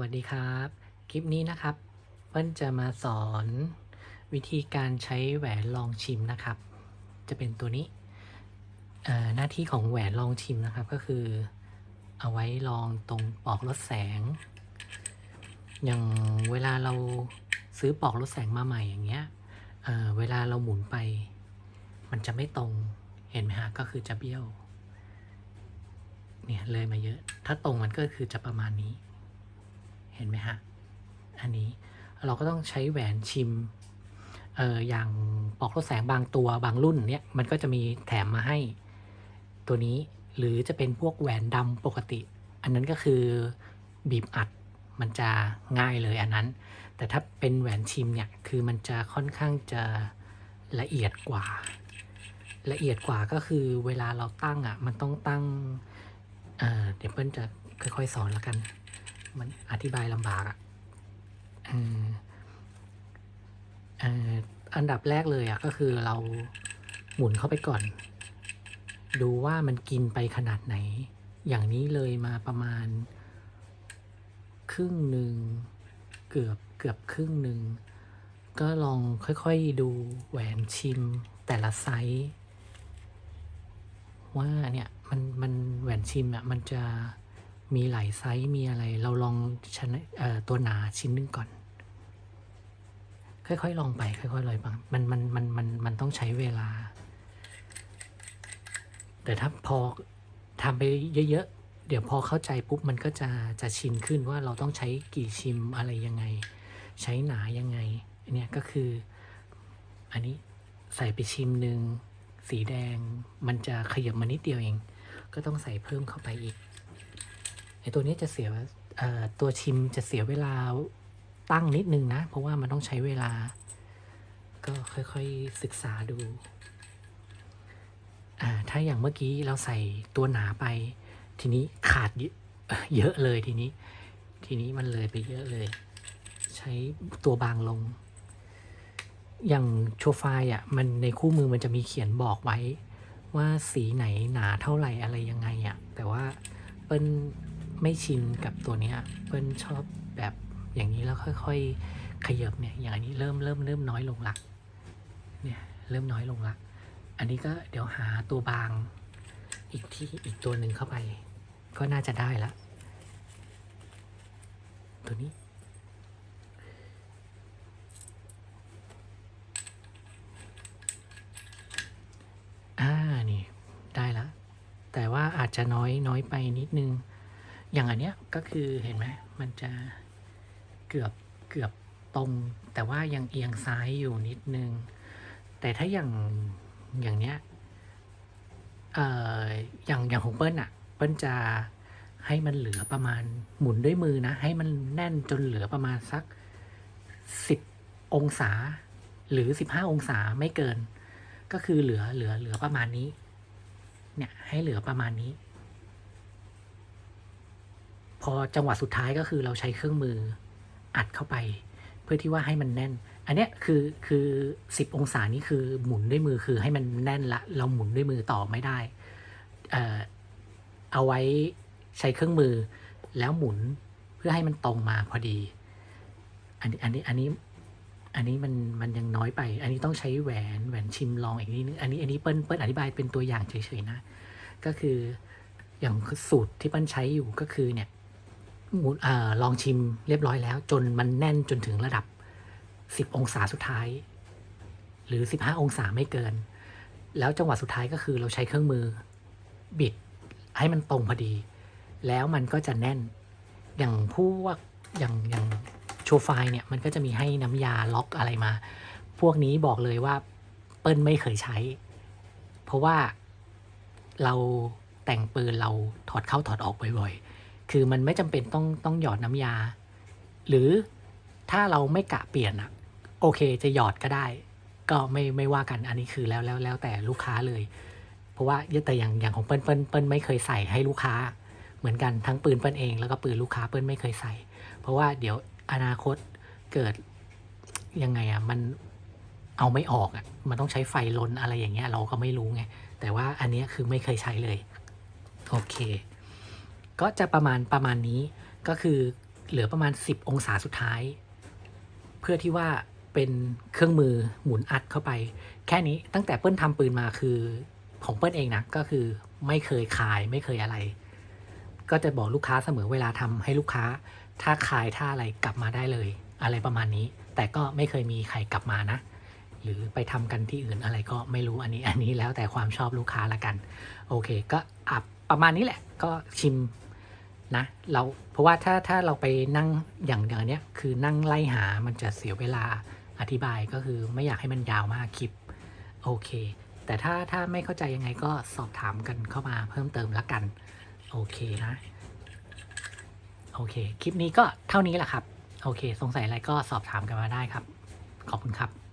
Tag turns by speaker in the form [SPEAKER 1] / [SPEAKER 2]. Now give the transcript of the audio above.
[SPEAKER 1] วัสดีครับ คลิปนี้นะครับเปิ้ลจะมาสอนวิธีการใช้แหวนลองชิมนะครับ จะเป็นตัวนี้หน้าที่ของแหวนลองชิมนะครับก็คือ เอาไว้ลองตรงปลอกลดแสง อย่างเวลาเราซื้อปลอกลดแสงมาใหม่อย่างเงี้ยเเวลาเราหมุนไป มันจะไม่ตรงเห็นไหมฮะก็คือจะเบี้ยวเนี่ยเลยมาเยอะ ถ้าตรงมันก็คือจะประมาณนี้ เห็นไหมฮะ อันนี้เราก็ต้องใช้แหวนชิมเอออย่างปลอกลดแสงบางตัวบางรุ่นเนี่ยมันก็จะมีแถมมาให้ตัวนี้หรือจะเป็นพวกแหวนดำปกติ อันนั้นก็คือบีบอัดมันจะง่ายเลยอันนั้น แต่ถ้าเป็นแหวนชิมเนี่ยคือมันจะค่อนข้างจะละเอียดกว่า ละเอียดกว่าก็คือเวลาเราตั้งอะมันต้องตั้งเอ่อเดี๋ยวเปิ้ลจะค่อยๆสอนแล้วกัน มันอธิบายลำบากอะ่ะเอ่อเอ่ออันดับแรกเลยอะ่ะก็คือเราหมุนเข้าไปก่อน ดูว่ามันกินไปขนาดไหน อย่างนี้เลยมาประมาณ ครึ่งหนึ่งเกือบเกือบครึ่งหนึ่งก็ลองค่อยๆดูแหวนชิมแต่ละไซส์ว่าเนี่ยมันมันแหวนชิมอะมันจะ มีหลายไซส์มีอะไร เราลองชนะเอ่อตัวหนาชิ้นหนึงก่อน ค่อยๆลองไป ค่อยๆลอยไปมันมันมันมันมันต้องใช้เวลา แต่ถ้าพอทำไปเยอะๆ เดี๋ยวพอเข้าใจปุ๊บมันก็จะจะชินขึ้นว่าเราต้องใช้กี่ชิมอะไรยังไง ใช้หนายังไงอันเนี้ยก็คือ อันนี้ใส่ไปชิมหนึ่งสีแดง มันจะขยับมานิดเดียวเอง ก็ต้องใส่เพิ่มเข้าไปอีก ไอตัวนี้จะเสียตัวชิมจะเสียเวลาตั้งนิดนึงนะ เพราะว่ามันต้องใช้เวลา ก็ค่อยๆศึกษาดูอ่าถ้าอย่างเมื่อกี้เราใส่ตัวหนาไป ทีนี้ขาดเยอะเลยทีนี้ ทีนี้มันเลยไปเยอะเลย ใช้ตัวบางลง อย่างโชว์ไฟล์อะมันในคู่มือมันจะมีเขียนบอกไว้ ว่าสีไหนหนาเท่าไหร่อะไรยังไงอะแต่ว่าเปิ้ล ไม่ชินกับตัวเนี้ยเปิ้ลชอบแบบอย่างนี้แล้วค่อย ๆ ขยับเนี่ยอย่างอันนี้เริ่มเริ่มเริ่มน้อยลงละเนี่ยเริ่มน้อยลงละอันนี้ก็เดี๋ยวหาตัวบางอีกที่อีกตัวหนึ่งเข้าไป ก็น่าจะได้ละตัวนี้ อ่านี่ได้ละแต่ว่าอาจจะน้อยน้อยไปนิดนึง อย่างอันเนี้ยก็คือเห็นไหมมันจะเกือบเกือบตรง แต่ว่ายังเอียงซ้ายอยู่นิดนึง แต่ถ้าอย่างอย่างเนี้ยเอ่ออย่างอย่างของเปิ้ลอะเปิ้ลจะให้มันเหลือประมาณหมุนด้วยมือนะ ให้มันแน่นจนเหลือประมาณสักสิบองศา หรือสิบห้าองศาไม่เกิน ก็คือเหลือเหลือเหลือประมาณนี้ เนี่ยให้เหลือประมาณนี้ พอจังหวะสุดท้ายก็คือเราใช้เครื่องมืออัดเข้าไป เพื่อที่ว่าให้มันแน่น อันเนี้ยคือคือสิบองศานี่คือหมุนด้วยมือคือให้มันแน่นละ เราหมุนด้วยมือต่อไม่ได้เออเอาไว้ใช้เครื่องมือแล้วหมุนเพื่อให้มันตรงมาพอดี อันนี้อันนี้อันนี้อันนี้มันมันยังน้อยไป อันนี้ต้องใช้แหวนแหวนชิมลองอีกนิดนึง อันนี้อันนี้เปิ้ลเปิ้ลอธิบายเป็นตัวอย่างเฉยๆนะ ก็คืออย่างสูตรที่เปิ้ลใช้อยู่ก็คือเนี่ย ออลองชิมเรียบร้อยแล้ว จนมันแน่นจนถึงระดับสิบองศาสุดท้าย หรือสิบห้าองศาไม่เกิน แล้วจังหวะสุดท้ายก็คือเราใช้เครื่องมือบิดให้มันตรงพอดี แล้วมันก็จะแน่นอย่างพวกอย่างอย่างโชว์ไฟเนี่ยมันก็จะมีให้น้ำยาล็อกอะไรมา พวกนี้บอกเลยว่าเปิ้ลไม่เคยใช้ เพราะว่าเราแต่งปืนเราถอดเข้าถอดออกบ่อยๆ คือมันไม่จำเป็นต้องต้องหยอดน้ำยา หรือถ้าเราไม่กะเปลี่ยนอะโอเคจะหยอดก็ได้ ก็ไม่ไม่ว่ากันอันนี้คือแล้วแล้วแล้วแต่ลูกค้าเลย เพราะว่าแต่อย่างอย่างของเปิ้ลเปิ้ลเปิ้ลไม่เคยใส่ให้ลูกค้า เหมือนกันทั้งปืนเปิ้ลเองแล้วก็ปืนลูกค้าเปิ้ลไม่เคยใส่ เพราะว่าเดี๋ยวอนาคตเกิดยังไงอะมันเอาไม่ออกอะมันต้องใช้ไฟลนอะไรอย่างเงี้ยเราก็ไม่รู้ไงแต่ว่าอันนี้คือไม่เคยใช้เลย โอเค ก็จะประมาณประมาณนี้ก็คือเหลือประมาณ 10 องศาสุดท้าย เพื่อที่ว่าเป็นเครื่องมือหมุนอัดเข้าไป แค่นี้ตั้งแต่เปิ้ลทำปืนมาคือของเปิ้ลเองนะก็คือไม่เคยขายไม่เคยอะไร ก็จะบอกลูกค้าเสมอเวลาทำให้ลูกค้า ถ้าขายถ้าอะไรกลับมาได้เลย อะไรประมาณนี้ แต่ก็ไม่เคยมีใครกลับมานะ หรือไปทำกันที่อื่นอะไรก็ไม่รู้อันนี้อันนี้แล้วแต่ความชอบลูกค้าละกัน โอเค ก็อับประมาณนี้แหละ ก็ชิม นะเราเพราะว่าถ้าถ้าเราไปนั่งอย่างอย่างเนี้ยคือนั่งไล่หามันจะเสียเวลาอธิบายก็คือไม่อยากให้มันยาวมากคลิปโอเค แต่ถ้าถ้าไม่เข้าใจยังไงก็สอบถามกันเข้ามาเพิ่มเติมละกันโอเคนะโอเค คลิปนี้ก็เท่านี้แหละครับ โอเค สงสัยอะไรก็สอบถามกันมาได้ครับ ขอบคุณครับ